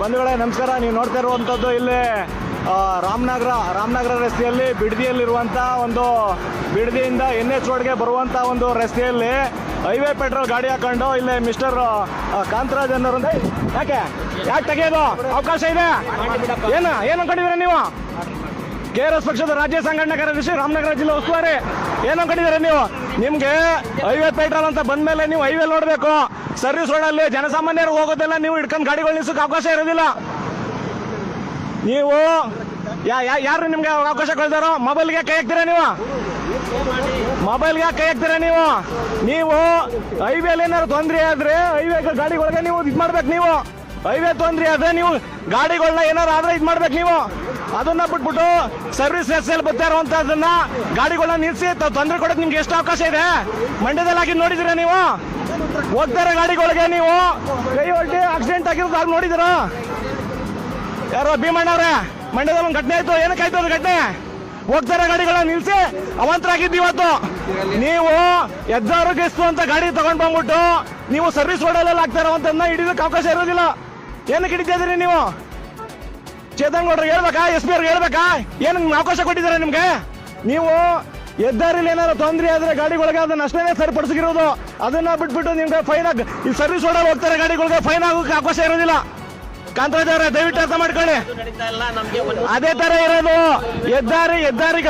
ಬಂಧುಗಳೇ, ನಮಸ್ಕಾರ. ನೀವು ನೋಡ್ತಾ ಇರುವಂಥದ್ದು ಇಲ್ಲಿ ರಾಮನಗರ ರಾಮನಗರ ರಸ್ತೆಯಲ್ಲಿ, ಬಿಡದಿಯಲ್ಲಿರುವಂಥ ಒಂದು ಬಿಡದಿಯಿಂದ ಎನ್ ಎಚ್ ರೋಡ್ಗೆ ಬರುವಂಥ ಒಂದು ರಸ್ತೆಯಲ್ಲಿ ಹೈವೇ ಪೆಟ್ರೋಲ್ ಗಾಡಿ ಹಾಕೊಂಡು ಇಲ್ಲಿ ಮಿಸ್ಟರ್ ಕಾಂತರಾಜ್ ಅನ್ನೋರು ಯಾಕೆ? ಯಾಕೆ ತೆಗೆಯೋದು? ಅವಕಾಶ ಇದೆ? ಏನು? ಏನು ಅನ್ಕೊಂಡಿದ್ದೀರಾ ನೀವು? ಕೆ ಆರ್ ಎಸ್ ಪಕ್ಷದ ರಾಜ್ಯ ಸಂಘಟನಾ ಕಾರ್ಯದರ್ಶಿ ರಾಮನಗರ ಜಿಲ್ಲೆ ಉಸ್ತುವಾರಿ. ಏನೋ ಅನ್ಕೊಂಡಿದ್ದೀರಾ ನೀವು? ನಿಮ್ಗೆ ಹೈವೇ ಪೆಟ್ರೋಲ್ ಅಂತ ಬಂದ್ಮೇಲೆ ನೀವು ಹೈವೇ ನೋಡ್ಬೇಕು. ಸರ್ವಿಸ್ ರೋಡ್ ಅಲ್ಲಿ ಜನಸಾಮಾನ್ಯರು ಹೋಗೋದಿಲ್ಲ ನೀವು ಹಿಡ್ಕೊಂಡು ಗಾಡಿಗಳು ನಿಲ್ಸೋಕೆ ಅವಕಾಶ ಇರೋದಿಲ್ಲ. ನೀವು ಯಾರು ನಿಮ್ಗೆ ಅವಕಾಶ ಕೊಡ್ತಾರೋ? ಮೊಬೈಲ್ಗೆ ಕೈ ಹಾಕ್ತೀರಾ ನೀವು? ಮೊಬೈಲ್ಗೆ ಕೈ ಹಾಕ್ತೀರಾ ನೀವು? ನೀವು ಹೈವೇಲಿ ಏನಾದ್ರು ತೊಂದರೆ ಆದ್ರೆ ಹೈವೇ ಗಾಡಿಗಳಿಗೆ ನೀವು ಇದು ಮಾಡ್ಬೇಕು ನೀವು. ಹೈವೇ ತೊಂದರೆ ಅದೇ ನೀವು ಗಾಡಿಗಳನ್ನ ಏನಾರು ಆದ್ರೆ ಇದು ಮಾಡ್ಬೇಕು ನೀವು. ಅದನ್ನ ಬಿಟ್ಬಿಟ್ಟು ಸರ್ವಿಸ್ ಎಲ್ಲಿ ಬರ್ತಾ ಇರುವಂತದನ್ನ ಗಾಡಿಗಳನ್ನ ನಿಲ್ಸಿ ತೊಂದರೆ ಕೊಡೋಕೆ ನಿಮ್ಗೆ ಎಷ್ಟು ಅವಕಾಶ ಇದೆ? ಮಂಡ್ಯದಲ್ಲಿ ಹಾಕಿ ನೋಡಿದಿರಾ ನೀವು? ಹೋಗ್ತಾರೆ ಗಾಡಿಗಳಿಗೆ ನೀವು. ಕೈ ಹೊಲ್ಟಿ ಆಕ್ಸಿಡೆಂಟ್ ಆಗಿರೋದು ಆಗ ನೋಡಿದಿರ? ಯಾರೋ ಭೀಮಣ್ಣವ್ರೆ ಮಂಡ್ಯದಲ್ಲಿ ಒಂದು ಘಟನೆ ಆಯ್ತು. ಏನಕ್ಕೆ ಆಯ್ತು ಅದು ಘಟನೆ? ಹೋಗ್ತಾರೆ ಗಾಡಿಗಳನ್ನ ನಿಲ್ಸಿ. ಅವಂತರಾಗಿದ್ದು ಇವತ್ತು. ನೀವು ಎದ್ದಾರೋಗ್ಯಸ್ತು ಅಂತ ಗಾಡಿ ತಗೊಂಡ್ ಬಂದ್ಬಿಟ್ಟು ನೀವು ಸರ್ವಿಸ್ ರೋಡಲ್ಲೆಲ್ಲ ಆಗ್ತಾ ಅಂತಂದ ಹಿಡಿದಕ್ಕೆ ಅವಕಾಶ ಇರೋದಿಲ್ಲ. ಏನಕ್ಕೆ ಹಿಡಿತಾ ಇದೀರಿ ನೀವು? ಚೇತನ್ ಗೌಡ್ರಿಗೆ ಹೇಳ್ಬೇಕಾ? ಎಸ್ ಪಿ ಅವ್ರಿಗೆ ಹೇಳ್ಬೇಕಾ? ಏನು ಅವಕಾಶ ಕೊಟ್ಟಿದ್ದಾರೆ ನಿಮ್ಗೆ? ನೀವು ಹೆದ್ದಾರಿಲಿ ಏನಾದ್ರು ತೊಂದ್ರೆ ಆದ್ರೆ ಗಾಡಿಗಳಿಗೆ ಅದನ್ನ ಅಷ್ಟೇ ಸರಿಪಡಿಸಿರೋದು ಅದನ್ನ ಬಿಟ್ಬಿಟ್ಟು ನಿಮ್ಗೆ ಫೈನ್ ಆಗಿ ಈ ಸರ್ವಿಸ್ ರೋಡಲ್ಲಿ ಹೋಗ್ತಾರೆ ಗಾಡಿಗಳಿಗೆ ಫೈನ್ ಆಗೋಕೆ ಅವಕಾಶ ಇರೋದಿಲ್ಲ. ಕಾಂತರಾಜ್ ಅವರೇ ದಯವಿಟ್ಟು ಅರ್ಥ ಮಾಡ್ಕೊಳ್ಳಿ. ಅದೇ ತರ ಇರೋದು. ಹೆದ್ದಾರಿ ಹೆದ್ದಾರಿ